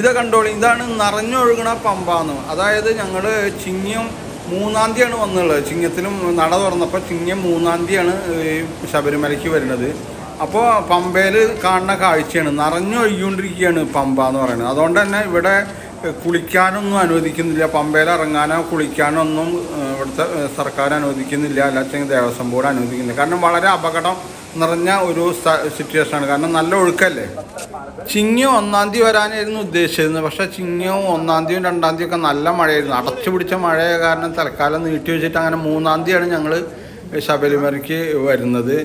ഇത് കണ്ടോളി ഇതാണ് നിറഞ്ഞൊഴുകണ പമ്പാന്ന്. അതായത് ഞങ്ങൾ ചിങ്ങം മൂന്നാം തീയതിയാണ് വന്നുള്ളത്. ചിങ്ങത്തിനും നട തുറന്നപ്പോൾ ചിങ്ങം മൂന്നാം തീയതിയാണ് ഈ ശബരിമലയ്ക്ക് വരുന്നത്. അപ്പോൾ പമ്പയിൽ കാണുന്ന കാഴ്ചയാണ് നിറഞ്ഞൊഴുകിക്കൊണ്ടിരിക്കുകയാണ് പമ്പ എന്ന് പറയുന്നത്. അതുകൊണ്ട് തന്നെ ഇവിടെ കുളിക്കാനൊന്നും അനുവദിക്കുന്നില്ല. പമ്പയിൽ ഇറങ്ങാനോ കുളിക്കാനോ ഒന്നും ഇവിടുത്തെ സർക്കാർ അനുവദിക്കുന്നില്ല. അല്ലാച്ചെങ്കിൽ ദേവസ്വം ബോർഡ് അനുവദിക്കുന്നില്ല. കാരണം വളരെ അപകടം നിറഞ്ഞ ഒരു സിറ്റുവേഷനാണ് കാരണം നല്ല ഒഴുക്കല്ലേ? ചിങ്ങം ഒന്നാം തീയതി വരാനായിരുന്നു ഉദ്ദേശിച്ചിരുന്നത് പക്ഷേ ചിങ്ങവും ഒന്നാം തീയതിയും രണ്ടാം തീയതി ഒക്കെ നല്ല മഴയായിരുന്നു. അടച്ചു പിടിച്ച മഴയായ കാരണം തൽക്കാലം നീട്ടി വെച്ചിട്ട് അങ്ങനെ മൂന്നാം തീയതിയാണ് ഞങ്ങൾ ശബരിമലയ്ക്ക് വരുന്നത്.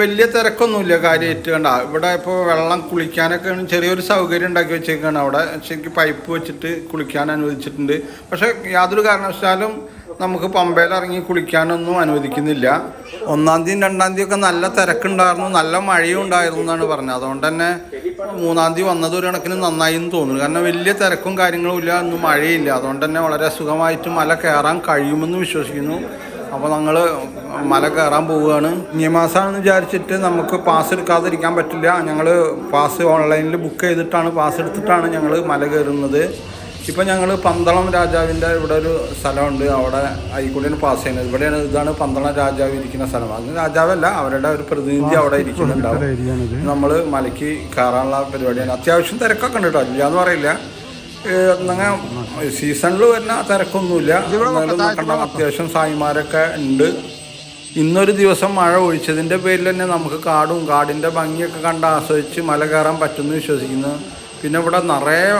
വലിയ തിരക്കൊന്നുമില്ല കാര്യമായിട്ട് കണ്ട ഇവിടെ ഇപ്പോൾ വെള്ളം കുളിക്കാനൊക്കെ ചെറിയൊരു സൗകര്യം ഉണ്ടാക്കി വെച്ചേക്കാണ്. അവിടെ ശരിക്കും പൈപ്പ് വെച്ചിട്ട് കുളിക്കാൻ അനുവദിച്ചിട്ടുണ്ട്. പക്ഷേ യാതൊരു കാരണവശാലും നമുക്ക് പമ്പയിൽ ഇറങ്ങി കുളിക്കാനൊന്നും അനുവദിക്കുന്നില്ല. ഒന്നാം തീയതി രണ്ടാം തീയതി ഒക്കെ നല്ല തിരക്കുണ്ടായിരുന്നു നല്ല മഴയും ഉണ്ടായിരുന്നു എന്നാണ് പറഞ്ഞത്. അതുകൊണ്ട് തന്നെ മൂന്നാം തീയതി വന്നത് ഒരു കണക്കിന് നന്നായി എന്ന് തോന്നുന്നു. കാരണം വലിയ തിരക്കും കാര്യങ്ങളും ഇല്ല ഒന്നും മഴയില്ല. അതുകൊണ്ട് തന്നെ വളരെ സുഖമായിട്ട് മല കയറാൻ കഴിയുമെന്ന് വിശ്വസിക്കുന്നു. അപ്പോൾ ഞങ്ങൾ മല കയറാൻ പോവുകയാണ്. ഈ മാസമാണെന്ന് വിചാരിച്ചിട്ട് നമുക്ക് പാസ് എടുക്കാതിരിക്കാൻ പറ്റില്ല. ഞങ്ങൾ പാസ് ഓൺലൈനിൽ ബുക്ക് ചെയ്തിട്ടാണ് പാസ് എടുത്തിട്ടാണ് ഞങ്ങൾ മല കയറുന്നത്. ഇപ്പം ഞങ്ങൾ പന്തളം രാജാവിന്റെ ഇവിടെ ഒരു സ്ഥലമുണ്ട്. അവിടെ ആയിക്കൂടെയാണ് പാസ് ചെയ്യുന്നത്. ഇവിടെയാണ് ഇതാണ് പന്തളം രാജാവ് ഇരിക്കുന്ന സ്ഥലം. അത് രാജാവല്ല അവരുടെ ഒരു പ്രതിനിധി അവിടെ ഇരിക്കുന്നുണ്ടാവും നമ്മൾ മലയ്ക്ക് കയറാനുള്ള പരിപാടിയാണ്. അത്യാവശ്യം തിരക്കൊക്കെ ഉണ്ട് കേട്ടോ. ഇല്ല എന്ന് പറയില്ല അങ്ങനെ സീസണിൽ വരുന്ന തിരക്കൊന്നുമില്ല. എന്നാലും അത്യാവശ്യം സായിമാരൊക്കെ ഉണ്ട്. ഇന്നൊരു ദിവസം മഴ ഒഴിച്ചതിന്റെ പേരിൽ തന്നെ നമുക്ക് കാടും കാടിന്റെ ഭംഗിയൊക്കെ കണ്ട് ആസ്വദിച്ച് മല കയറാൻ പറ്റുമെന്ന് വിശ്വസിക്കുന്നു. പിന്നെ ഇവിടെ നിറയെ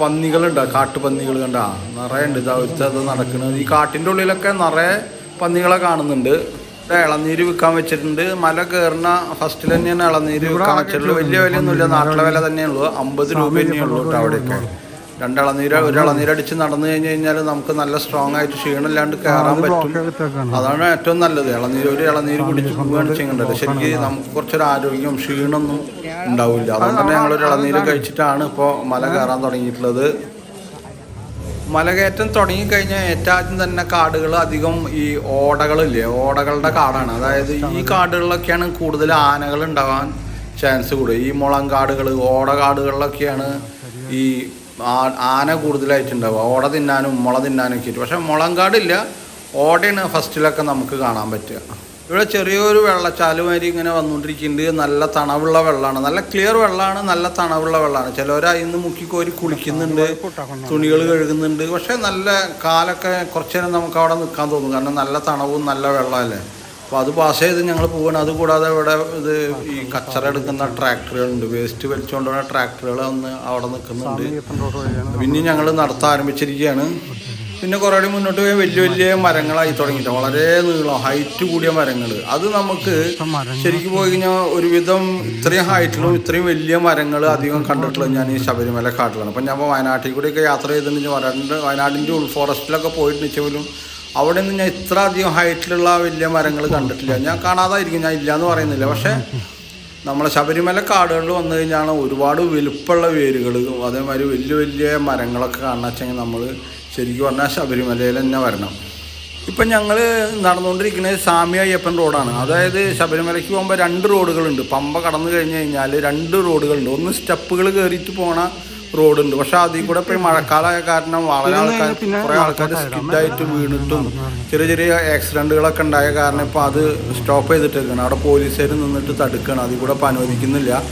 പന്നികളുണ്ട്. കാട്ടുപന്നികൾ കണ്ട. നിറയെ ഉണ്ട്. ഇതാ ഒരുത്തത് നടക്കുന്നത് ഈ കാട്ടിന്റെ ഉള്ളിലൊക്കെ നിറയെ പന്നികളെ കാണുന്നുണ്ട്. ഇളനീര് വിൽക്കാൻ വെച്ചിട്ടുണ്ട്. മല കയറുന്ന ഫസ്റ്റിൽ തന്നെയാണ് ഇളനീര് വിൽക്കാൻ വെച്ചിട്ടുള്ളൂ വലിയ വിലയൊന്നുമില്ല. നാട്ടിലെ വില തന്നെയുള്ളൂ അമ്പത് രൂപ തന്നെയുള്ളൂ കേട്ടോ അവിടെയൊക്കെ. രണ്ട് ഇളനീര് ഒരു നടന്നു കഴിഞ്ഞ് കഴിഞ്ഞാൽ നമുക്ക് നല്ല സ്ട്രോങ് ആയിട്ട് ക്ഷീണമില്ലാണ്ട് കയറാൻ പറ്റും. അതാണ് ഏറ്റവും നല്ലത്. ഇളനീര് ഒരു ഇളനീര് കുടിച്ച് പോവുകയാണ് ചെയ്യേണ്ടത്. ശരിക്കും നമുക്ക് കുറച്ചൊരു ആരോഗ്യം ക്ഷീണമൊന്നും ഉണ്ടാവില്ല. അതുകൊണ്ട് തന്നെ ഞങ്ങളൊരു ഇളനീര് കഴിച്ചിട്ടാണ് ഇപ്പോൾ മല കയറാൻ തുടങ്ങിയിട്ടുള്ളത്. മലകയറ്റം തുടങ്ങിക്കഴിഞ്ഞാൽ ഏറ്റവും ആദ്യം തന്നെ കാടുകൾ അധികം ഈ ഓടകളില്ലേ? ഓടകളുടെ കാടാണ്. അതായത് ഈ കാടുകളിലൊക്കെയാണ് കൂടുതൽ ആനകൾ ഉണ്ടാവാൻ ചാൻസ് കൂടുക. ഈ മുളം കാടുകൾ ഓട കാടുകളിലൊക്കെയാണ് ഈ ആന കൂടുതലായിട്ടുണ്ടാവുക. ഓട തിന്നാനും മുള തിന്നാനും ഒക്കെ പക്ഷേ മുളം കാടില്ല ഓടയാണ് ഫസ്റ്റിലൊക്കെ നമുക്ക് കാണാൻ പറ്റുക. ഇവിടെ ചെറിയൊരു വെള്ളച്ചാലുമാരി ഇങ്ങനെ വന്നുകൊണ്ടിരിക്കുന്നുണ്ട്. നല്ല തണവുള്ള വെള്ളമാണ്. നല്ല ക്ലിയർ വെള്ളമാണ്. നല്ല തണവുള്ള വെള്ളമാണ്. ചിലവർ അതിന്ന് മുക്കിക്കോരി കുളിക്കുന്നുണ്ട്. തുണികൾ കഴുകുന്നുണ്ട്. പക്ഷേ നല്ല കാലൊക്കെ കുറച്ചു നേരം നമുക്ക് അവിടെ നിൽക്കാൻ തോന്നും. കാരണം നല്ല തണവും നല്ല വെള്ളമല്ലേ? അപ്പോൾ അത് പാസ് ചെയ്ത് ഞങ്ങൾ പോവുകയാണ് അതുകൂടാതെ ഇവിടെ ഇത് ഈ കച്ചറ എടുക്കുന്ന ട്രാക്ടറുകളുണ്ട് വേസ്റ്റ് വലിച്ചുകൊണ്ട് പോകുന്ന ട്രാക്ടറുകൾ ഒന്ന് അവിടെ നിൽക്കുന്നുണ്ട് പിന്നെ ഞങ്ങൾ നടത്താൻ ആരംഭിച്ചിരിക്കുകയാണ് പിന്നെ കുറേ മുന്നോട്ട് പോയി വലിയ വലിയ മരങ്ങളായി തുടങ്ങിയിട്ട്. വളരെ നീളം ഹൈറ്റ് കൂടിയ മരങ്ങൾ അത് നമുക്ക് ശരിക്കും പോയി കഴിഞ്ഞാൽ ഒരുവിധം ഇത്രയും ഹൈറ്റിലും ഇത്രയും വലിയ മരങ്ങൾ അധികം കണ്ടിട്ടുള്ളത് ഞാൻ ഈ ശബരിമല കാട്ടിലാണ്. അപ്പം ഞാൻ വയനാട്ടിൽ കൂടെയൊക്കെ യാത്ര ചെയ്തിട്ടുണ്ടെങ്കിൽ വയനാട് വയനാടിന്റെ ഉൾ ഫോറസ്റ്റിലൊക്കെ പോയിട്ട് പോലും അവിടെ നിന്ന് ഞാൻ ഇത്ര അധികം ഹൈറ്റിലുള്ള വലിയ മരങ്ങൾ കണ്ടിട്ടില്ല. ഞാൻ കാണാതായിരിക്കും ഞാൻ ഇല്ല എന്ന് പറയുന്നില്ല. പക്ഷേ നമ്മളെ ശബരിമല കാടുകളിൽ വന്നു കഴിഞ്ഞാൽ ഒരുപാട് വലുപ്പമുള്ള വേരുകൾ അതേമാതിരി വലിയ വലിയ മരങ്ങളൊക്കെ കാണുന്ന വെച്ചെങ്കിൽ നമ്മൾ ശരിക്കും പറഞ്ഞാൽ ശബരിമലയിൽ തന്നെ വരണം. ഇപ്പം ഞങ്ങൾ നടന്നുകൊണ്ടിരിക്കുന്നത് സ്വാമി അയ്യപ്പൻ റോഡാണ്. അതായത് ശബരിമലയ്ക്ക് പോകുമ്പോൾ രണ്ട് റോഡുകളുണ്ട്. പമ്പ കടന്നു കഴിഞ്ഞ് കഴിഞ്ഞാൽ രണ്ട് റോഡുകളുണ്ട്. ഒന്ന് സ്റ്റെപ്പുകൾ കയറിയിട്ട് പോണ റോഡുണ്ട്. പക്ഷെ അതിൽ കൂടെ ഇപ്പം മഴക്കാലമായ കാരണം വളരെ ആൾക്കാർ കുറേ ആൾക്കാർ സ്കിഡായിട്ട് വീണിട്ടും ചെറിയ ചെറിയ ആക്സിഡന്റുകളൊക്കെ ഉണ്ടായ കാരണം ഇപ്പോൾ അത് സ്റ്റോപ്പ് ചെയ്തിട്ടേക്കാണ്. അവിടെ പോലീസുകാർ നിന്നിട്ട് തടുക്കുകയാണ് അതിൽ കൂടെ ഇപ്പം അനുവദിക്കുന്നില്ല.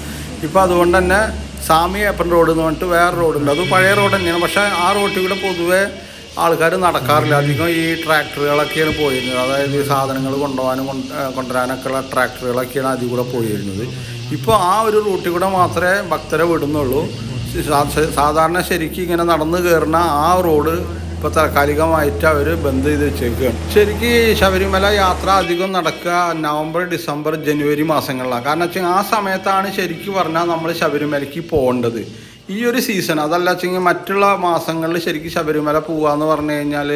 ഇപ്പം അതുകൊണ്ട് തന്നെ സാമി ഏപ്പൻ റോഡ് എന്ന് പറഞ്ഞിട്ട് വേറെ റോഡുണ്ട്. അത് പഴയ റോഡ് തന്നെയാണ്. പക്ഷേ ആ റോഡിൽ കൂടെ പൊതുവേ ആൾക്കാർ നടക്കാറില്ല. അധികം ഈ ട്രാക്ടറുകളൊക്കെയാണ് പോയിരുന്നത്. അതായത് ഈ സാധനങ്ങൾ കൊണ്ടുപോകാനും കൊണ്ട് കൊണ്ടുവരാനൊക്കെ ഉള്ള ട്രാക്ടറുകളൊക്കെയാണ് അതിൽ കൂടെ പോയിരുന്നത്. ഇപ്പോൾ ആ ഒരു റൂട്ടിൽ കൂടെ മാത്രമേ ഭക്തരെ വിടുന്നുള്ളൂ. സാധാരണ ശരിക്കും ഇങ്ങനെ നടന്നു കയറുന്ന ആ റോഡ് ഇപ്പോൾ താൽക്കാലികമായിട്ട് അവർ ബന്ദ് ചെയ്ത് വെച്ചേക്കുകയാണ് ശരിക്കും ശബരിമല യാത്ര അധികം നടക്കുക നവംബർ ഡിസംബർ ജനുവരി മാസങ്ങളിലാണ്. കാരണം വെച്ചാൽ ആ സമയത്താണ് ശരിക്കും പറഞ്ഞാൽ നമ്മൾ ശബരിമലയ്ക്ക് പോകേണ്ടത്. ഈ ഒരു സീസൺ അതല്ല വെച്ചെങ്കിൽ മറ്റുള്ള മാസങ്ങളിൽ ശരിക്കും ശബരിമല പോവാന്ന് പറഞ്ഞു കഴിഞ്ഞാൽ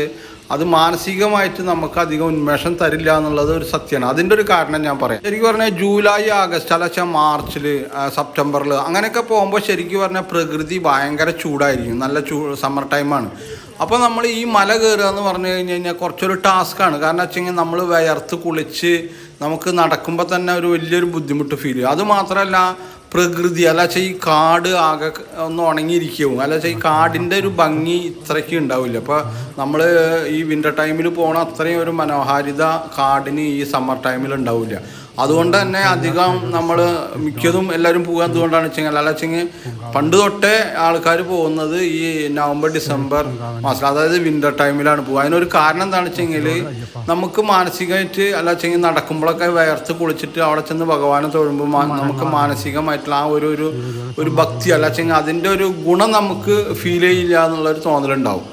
അത് മാനസികമായിട്ട് നമുക്ക് അധികം ഉന്മേഷം തരില്ല എന്നുള്ളത് ഒരു സത്യമാണ്. അതിന്റെ ഒരു കാരണം ഞാൻ പറയാം. ശരിക്കും പറഞ്ഞാൽ ജൂലൈ ആഗസ്റ്റ് അല്ല വെച്ചാൽ മാർച്ചിൽ സെപ്റ്റംബറിൽ അങ്ങനെയൊക്കെ പോകുമ്പോൾ ശരിക്കും പറഞ്ഞാൽ പ്രകൃതി ഭയങ്കര ചൂടായിരിക്കും. നല്ല ചൂ സമ്മർ ടൈമാണ് അപ്പോൾ നമ്മൾ ഈ മല കയറുക എന്ന് പറഞ്ഞു കഴിഞ്ഞ് കഴിഞ്ഞാൽ കുറച്ചൊരു ടാസ്ക്കാണ് കാരണം വെച്ചെങ്കിൽ നമ്മൾ വിയർത്ത് കുളിച്ച് നമുക്ക് നടക്കുമ്പോൾ തന്നെ ഒരു വലിയൊരു ബുദ്ധിമുട്ട് ഫീൽ ചെയ്യും. അത് മാത്രമല്ല പ്രകൃതി അല്ല വെച്ചാൽ ഈ കാട് ആകെ ഒന്ന് ഉണങ്ങിയിരിക്കും. അല്ല വെച്ചാൽ ഈ കാടിന്റെ ഒരു ഭംഗി ഇത്രയ്ക്ക് ഉണ്ടാവില്ല. അപ്പോൾ നമ്മൾ ഈ വിന്റർ ടൈമിൽ പോണ അത്രയും ഒരു മനോഹാരിത കാടിന് ഈ സമ്മർ ടൈമിൽ ഉണ്ടാവില്ല. അതുകൊണ്ട് തന്നെ അധികം നമ്മൾ മിക്കതും എല്ലാവരും പോകാൻ എന്തുകൊണ്ടാണ് വെച്ചെങ്കിൽ അല്ല വെച്ചെങ്കിൽ പണ്ട് തൊട്ടേ ആൾക്കാർ പോകുന്നത് ഈ നവംബർ ഡിസംബർ മാസം അതായത് വിന്റർ ടൈമിലാണ് പോകുക. അതിനൊരു കാരണം എന്താണെന്ന് വെച്ചെങ്കിൽ നമുക്ക് മാനസികമായിട്ട് അല്ല വെച്ചെങ്കിൽ നടക്കുമ്പോഴൊക്കെ വേർത്ത് കുളിച്ചിട്ട് അവിടെ ചെന്ന് ഭഗവാനെ തൊഴുമ്പോൾ നമുക്ക് മാനസികമായിട്ടുള്ള ആ ഒരു ഒരു ഭക്തി അല്ല വെച്ചെങ്കിൽ അതിന്റെ ഒരു ഗുണം നമുക്ക് ഫീൽ ചെയ്യില്ല എന്നുള്ളൊരു തോന്നലുണ്ടാവും.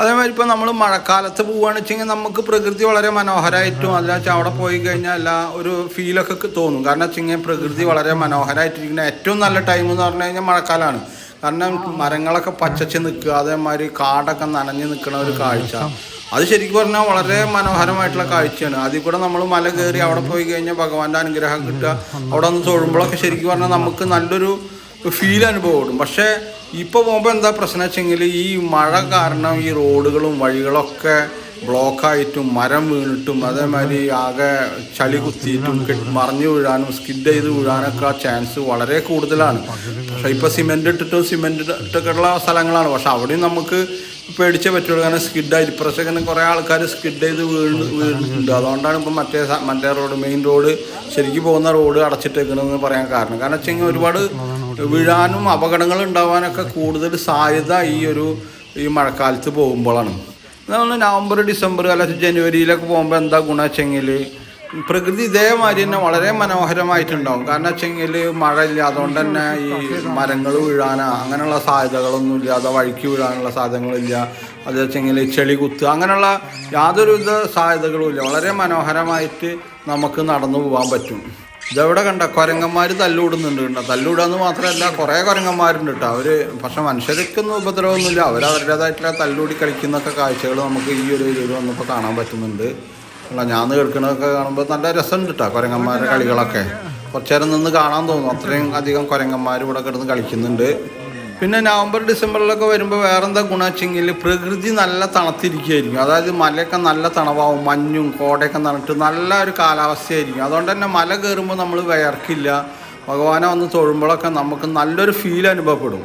അതേമാതിരി ഇപ്പം നമ്മൾ മഴക്കാലത്ത് പോവുകയാണെന്ന് വെച്ചെങ്കിൽ നമുക്ക് പ്രകൃതി വളരെ മനോഹരമായിട്ടും അല്ല വെച്ചാൽ അവിടെ പോയി കഴിഞ്ഞാൽ എല്ലാ ഒരു ഫീലൊക്കെ തോന്നും. കാരണം വെച്ചെങ്കിൽ പ്രകൃതി വളരെ മനോഹരമായിട്ടിരിക്കുന്ന ഏറ്റവും നല്ല ടൈം എന്ന് പറഞ്ഞു കഴിഞ്ഞാൽ മഴക്കാലമാണ് കാരണം മരങ്ങളൊക്കെ പച്ചച്ച് നിൽക്കുക അതേമാതിരി കാടൊക്കെ നനഞ്ഞ് നിൽക്കുന്ന ഒരു കാഴ്ച. അത് ശരിക്കും പറഞ്ഞാൽ വളരെ മനോഹരമായിട്ടുള്ള കാഴ്ചയാണ്. അതിൽ കൂടെ നമ്മൾ മല കയറി അവിടെ പോയി കഴിഞ്ഞാൽ ഭഗവാന്റെ അനുഗ്രഹം കിട്ടുക. അവിടെ ഒന്ന് തൊഴുമ്പോഴൊക്കെ ശരിക്കും പറഞ്ഞാൽ നമുക്ക് നല്ലൊരു ഫീൽ അനുഭവപ്പെടും പക്ഷേ ഇപ്പോൾ പോകുമ്പോൾ എന്താ പ്രശ്നം വെച്ചെങ്കിൽ ഈ മഴ കാരണം ഈ റോഡുകളും വഴികളൊക്കെ ബ്ലോക്കായിട്ടും മരം വീണിട്ടും അതേമാതിരി ആകെ ചളി കുത്തിയിട്ടും മറിഞ്ഞു വീഴാനും സ്കിഡ് ചെയ്ത് വീഴാനൊക്കെ ചാൻസ് വളരെ കൂടുതലാണ്. പക്ഷേ ഇപ്പോൾ സിമെന്റ് ഇട്ടിട്ടും സിമെന്റ് ഇട്ടൊക്കെയുള്ള സ്ഥലങ്ങളാണ്. പക്ഷെ അവിടെയും നമുക്ക് പേടിച്ചേ പറ്റുള്ളൂ. കാരണം സ്കിഡായി ഇപ്രാവശ്യം കുറേ ആൾക്കാർ സ്കിഡ് ചെയ്ത് വീണ് വീണിട്ടുണ്ട്. അതുകൊണ്ടാണ് ഇപ്പം മറ്റേ മറ്റേ റോഡ് മെയിൻ റോഡ് ശരിക്കും പോകുന്ന റോഡ് അടച്ചിട്ടേക്കണമെന്ന് പറയാൻ കാരണം. കാരണം വെച്ചാൽ ഒരുപാട് വീഴാനും അപകടങ്ങൾ ഉണ്ടാവാനൊക്കെ കൂടുതൽ സാധ്യത ഈ ഒരു ഈ മഴക്കാലത്ത് പോകുമ്പോഴാണ് നമ്മൾ നവംബർ ഡിസംബർ അല്ലെങ്കിൽ ജനുവരിയിലൊക്കെ പോകുമ്പോൾ എന്താ ഗുണം വെച്ചെങ്കിൽ പ്രകൃതി ഇതേമാതിരി തന്നെ വളരെ മനോഹരമായിട്ടുണ്ടാവും. കാരണം വെച്ചെങ്കിൽ മഴ ഇല്ല അതുകൊണ്ട് തന്നെ ഈ മരങ്ങൾ വീഴാനോ അങ്ങനെയുള്ള സാധ്യതകളൊന്നും ഇല്ല അതോ വഴിക്ക് വീഴാനുള്ള സാധ്യതകളില്ല. അത് വെച്ചെങ്കിൽ ചെളി കുത്തുക അങ്ങനെയുള്ള യാതൊരുവിധ സാധ്യതകളും ഇല്ല. വളരെ മനോഹരമായിട്ട് നമുക്ക് നടന്നു പോകാൻ പറ്റും. ഇതെവിടെ കണ്ട? കുരങ്ങന്മാർ തല്ലുകൂടുന്നുണ്ട് കേട്ടോ തല്ലുകൂടാന്ന് മാത്രമല്ല കുറേ കുരങ്ങന്മാരുണ്ട് കേട്ടോ. അവർ പക്ഷെ മനുഷ്യർക്കൊന്നും ഉപദ്രവമൊന്നുമില്ല. അവർ അവരുടേതായിട്ടുള്ള തല്ലുകൂടി കളിക്കുന്നൊക്കെ കാഴ്ചകൾ നമുക്ക് ഈ ഒരു ഇതിൽ വന്നപ്പോൾ കാണാൻ പറ്റുന്നുണ്ട്. അല്ല ഞാൻ കേൾക്കണതൊക്കെ കാണുമ്പോൾ നല്ല രസമുണ്ട് കേട്ടോ കുരങ്ങന്മാരുടെ കളികളൊക്കെ. കുറച്ചു നേരം നിന്ന് കാണാൻ തോന്നുന്നു അത്രയും അധികം കുരങ്ങന്മാർ ഇവിടെ കിടന്ന് കളിക്കുന്നുണ്ട്. പിന്നെ നവംബർ ഡിസംബറിലൊക്കെ വരുമ്പോൾ വേറെന്താ ഗുണം വെച്ചെങ്കിൽ പ്രകൃതി നല്ല തണുത്തിരിക്കുകയായിരിക്കും അതായത് മലയൊക്കെ നല്ല തണവാവും മഞ്ഞും കോടയൊക്കെ നനട്ട് നല്ല ഒരു കാലാവസ്ഥയായിരിക്കും. അതുകൊണ്ട് തന്നെ മല കയറുമ്പോൾ നമ്മൾ വിയർക്കില്ല. ഭഗവാനെ വന്ന് തൊഴുമ്പോഴൊക്കെ നമുക്ക് നല്ലൊരു ഫീൽ അനുഭവപ്പെടും.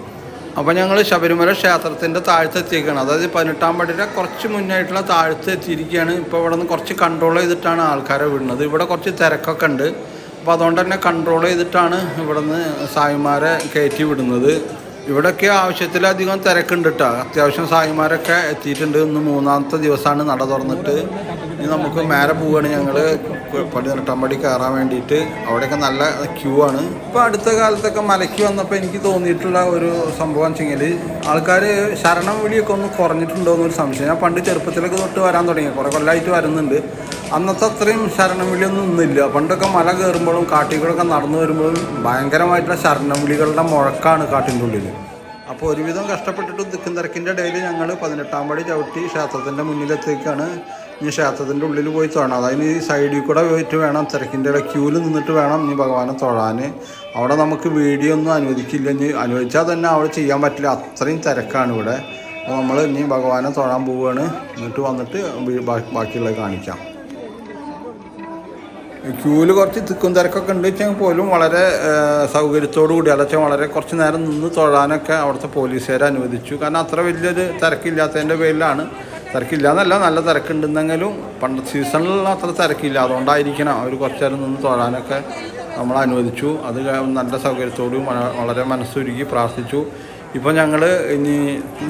അപ്പോൾ ഞങ്ങൾ ശബരിമല ക്ഷേത്രത്തിന്റെ താഴ്ത്തെത്തിയിരിക്കുകയാണ് അതായത് പതിനെട്ടാം പടിയുടെ കുറച്ച് മുന്നായിട്ടുള്ള താഴ്ത്ത് എത്തിയിരിക്കുകയാണ് ഇപ്പോൾ ഇവിടെ നിന്ന് കുറച്ച് കൺട്രോൾ ചെയ്തിട്ടാണ് ആൾക്കാരെ വിടുന്നത്. ഇവിടെ കുറച്ച് തിരക്കൊക്കെ ഉണ്ട്. അപ്പോൾ അതുകൊണ്ട് തന്നെ കൺട്രോൾ ചെയ്തിട്ടാണ് ഇവിടെ നിന്ന് സായിമാരെ കയറ്റി വിടുന്നത്. ഇവിടെയൊക്കെ ആവശ്യത്തിലധികം തിരക്കുണ്ട് കേട്ടോ അത്യാവശ്യം സായിമാരൊക്കെ എത്തിയിട്ടുണ്ട്. ഇന്ന് മൂന്നാമത്തെ ദിവസമാണ് നട തുറന്നിട്ട്. ഇനി നമുക്ക് മേലെ പോവുകയാണ് ഞങ്ങൾ പടിനെട്ടാമ്പടി കയറാൻ വേണ്ടിയിട്ട്. അവിടെയൊക്കെ നല്ല ക്യൂ ആണ്. ഇപ്പോൾ അടുത്ത കാലത്തൊക്കെ മലയ്ക്ക് വന്നപ്പോൾ എനിക്ക് തോന്നിയിട്ടുള്ള ഒരു സംഭവം വെച്ചെങ്കിൽ ആൾക്കാർ ശരണം വിളിയൊക്കെ ഒന്ന് കുറഞ്ഞിട്ടുണ്ടോ എന്നൊരു സംശയം. ഞാൻ പണ്ട് ചെറുപ്പത്തിലൊക്കെ തൊട്ട് വരാൻ തുടങ്ങി. കുറേ കൊല്ലമായിട്ട് വരുന്നുണ്ട്. അന്നത്തെ അത്രയും ശരണം വിളിയൊന്നും പണ്ടൊക്കെ മല കയറുമ്പോഴും കാട്ടിക്കൂടൊക്കെ നടന്നു വരുമ്പോഴും ഭയങ്കരമായിട്ടുള്ള ശരണം വിളികളുടെ മുഴക്കാണ് കാട്ടിന്റെ ഉള്ളിൽ അപ്പോൾ ഒരുവിധം കഷ്ടപ്പെട്ടിട്ട് ദുഃഖം തിരക്കിന്റെ ഇടയിൽ ഞങ്ങൾ പതിനെട്ടാം പടി ചവിട്ടി ക്ഷേത്രത്തിന്റെ മുന്നിലെത്തേക്കാണ്. ഇനി ക്ഷേത്രത്തിന്റെ ഉള്ളിൽ പോയി തൊഴണം. അതായത് ഈ സൈഡിൽ കൂടെ പോയിട്ട് വേണം തിരക്കിന്റെ ഇടയിൽ ക്യൂവിൽ നിന്നിട്ട് വേണം ഇനി ഭഗവാനെ തൊഴാൻ അവിടെ നമുക്ക് വീഡിയോ ഒന്നും അനുവദിക്കില്ല. ഇനി അനുവദിച്ചാൽ തന്നെ അവിടെ ചെയ്യാൻ പറ്റില്ല. അത്രയും തിരക്കാണ് ഇവിടെ. അപ്പോൾ നമ്മൾ ഇനി ഭഗവാനെ തൊഴാൻ പോവുകയാണ് എന്നിട്ട് വന്നിട്ട് ബാക്കിയുള്ളത് കാണിക്കാം. ക്യൂവിൽ കുറച്ച് തിക്കും തിരക്കൊക്കെ ഉണ്ട് വെച്ചാൽ പോലും വളരെ സൗകര്യത്തോടു കൂടി. അല്ല വളരെ കുറച്ച് നേരം നിന്ന് തൊഴാനൊക്കെ അവിടുത്തെ പോലീസുകാരെ അനുവദിച്ചു. കാരണം അത്ര വലിയൊരു തിരക്കില്ലാത്തതിന്റെ പേരിലാണ്. തിരക്കില്ല എന്നല്ല നല്ല തിരക്കുണ്ടെന്നെങ്കിലും പണ്ട് സീസണിലുള്ള അത്ര തിരക്കില്ല. അതുകൊണ്ടായിരിക്കണം അവർ കുറച്ച് നേരം നിന്ന് തൊഴാനൊക്കെ നമ്മൾ അനുവദിച്ചു. അത് നല്ല സൗകര്യത്തോടു വളരെ മനസ്സൊരുക്കി പ്രാർത്ഥിച്ചു. ഇപ്പോൾ ഞങ്ങൾ ഇനി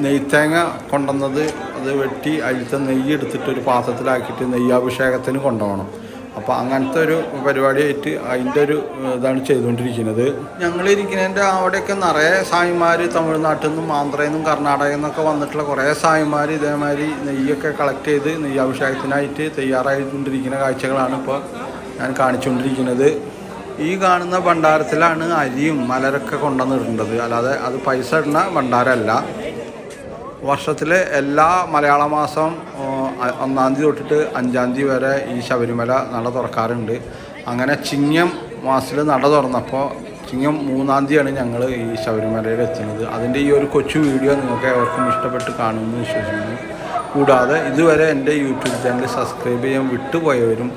നെയ്ത്തേങ്ങ കൊണ്ടുവന്നത് അത് വെട്ടി അതിലത്തെ നെയ്യ് എടുത്തിട്ട് ഒരു പാത്രത്തിലാക്കിയിട്ട് നെയ്യാഭിഷേകത്തിന് കൊണ്ടുപോകണം. അപ്പോൾ അങ്ങനത്തെ ഒരു പരിപാടിയായിട്ട് അതിന്റെ ഒരു ഇതാണ് ചെയ്തുകൊണ്ടിരിക്കുന്നത്. ഞങ്ങൾ ഇരിക്കുന്നതിന്റെ അവിടെയൊക്കെ നിറയെ സായിമാർ തമിഴ്നാട്ടിൽ നിന്നും ആന്ധ്രയിൽ നിന്നും കർണാടകയിൽ നിന്നൊക്കെ വന്നിട്ടുള്ള കുറേ സായിമാർ ഇതേമാതിരി നെയ്യൊക്കെ കളക്ട് ചെയ്ത് നെയ്യാഭിഷേകത്തിനായിട്ട് തയ്യാറായിക്കൊണ്ടിരിക്കുന്ന കാഴ്ചകളാണ് ഇപ്പോൾ ഞാൻ കാണിച്ചുകൊണ്ടിരിക്കുന്നത്. ഈ കാണുന്ന ഭണ്ഡാരത്തിലാണ് അരിയും മലരൊക്കെ കൊണ്ടുവന്നിട്ടുണ്ടത്. അല്ലാതെ അത് പൈസ ഇടുന്ന ഭണ്ഡാരമല്ല. വർഷത്തിലെ എല്ലാ മലയാള മാസം ഒന്നാം തീയതി തൊട്ടിട്ട് അഞ്ചാം തീയതി വരെ ഈ ശബരിമല നട തുറക്കാറുണ്ട്. അങ്ങനെ ചിങ്ങം മാസത്തിൽ നട തുറന്നപ്പോൾ ചിങ്ങം മൂന്നാം തീയതിയാണ് ഞങ്ങൾ ഈ ശബരിമലയിൽ എത്തുന്നത്. അതിന്റെ ഈ ഒരു കൊച്ചു വീഡിയോ നിങ്ങൾക്ക് ഏവർക്കും ഇഷ്ടപ്പെട്ട് കാണുമെന്ന് വിശ്വസിക്കുന്നു. കൂടാതെ ഇതുവരെ എന്റെ യൂട്യൂബ് ചാനൽ സബ്സ്ക്രൈബ് ചെയ്യാൻ വിട്ടുപോയവരും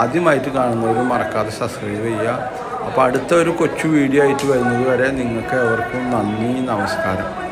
ആദ്യമായിട്ട് കാണുന്നവരും മറക്കാതെ സബ്സ്ക്രൈബ് ചെയ്യുക. അപ്പോൾ അടുത്ത ഒരു കൊച്ചു വീഡിയോ ആയിട്ട് വരുന്നത് വരെ നിങ്ങൾക്ക് ഏവർക്കും നന്ദി നമസ്കാരം.